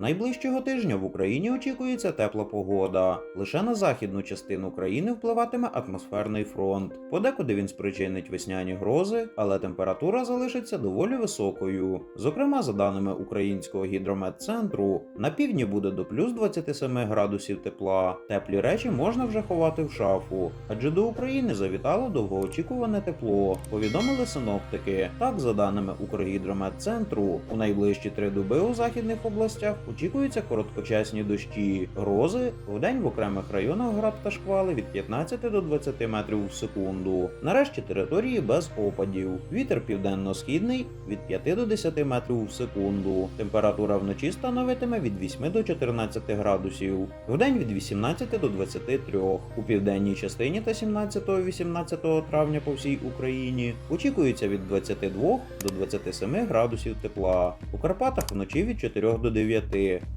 Найближчого тижня в Україні очікується тепла погода. Лише на західну частину країни впливатиме атмосферний фронт. Подекуди він спричинить весняні грози, але температура залишиться доволі високою. Зокрема, за даними українського гідрометцентру, на півдні буде до плюс 27 градусів тепла. Теплі речі можна вже ховати в шафу, адже до України завітало довгоочікуване тепло. Повідомили синоптики. Так, за даними Укргідрометцентру, у найближчі три доби у західних областях очікуються короткочасні дощі, грози, вдень в окремих районах град та шквали від 15 до 20 метрів в секунду. Нарешті території без опадів. Вітер південно-східний від 5 до 10 метрів в секунду. Температура вночі становитиме від 8 до 14 градусів, вдень від 18 до 23. У південній частині та 17-18 травня по всій Україні очікується від 22 до 27 градусів тепла. У Карпатах вночі від 4 до 9,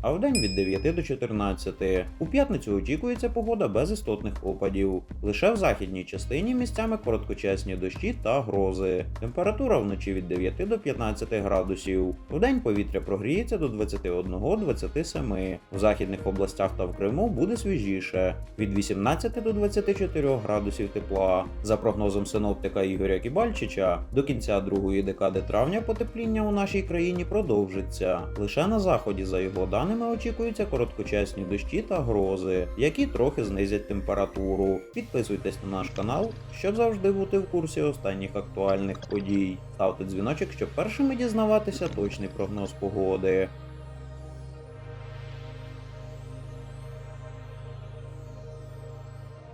а вдень від 9 до 14. У п'ятницю очікується погода без істотних опадів. Лише в західній частині місцями короткочасні дощі та грози. Температура вночі від 9 до 15 градусів. Вдень повітря прогріється до 21-27. У західних областях та в Криму буде свіжіше від 18 до 24 градусів тепла. За прогнозом синоптика Ігоря Кібальчича, до кінця другої декади травня потепління у нашій країні продовжиться. Лише на заході, за його даними, очікуються короткочасні дощі та грози, які трохи знизять температуру. Підписуйтесь на наш канал, щоб завжди бути в курсі останніх актуальних подій. Ставте дзвіночок, щоб першими дізнаватися точний прогноз погоди.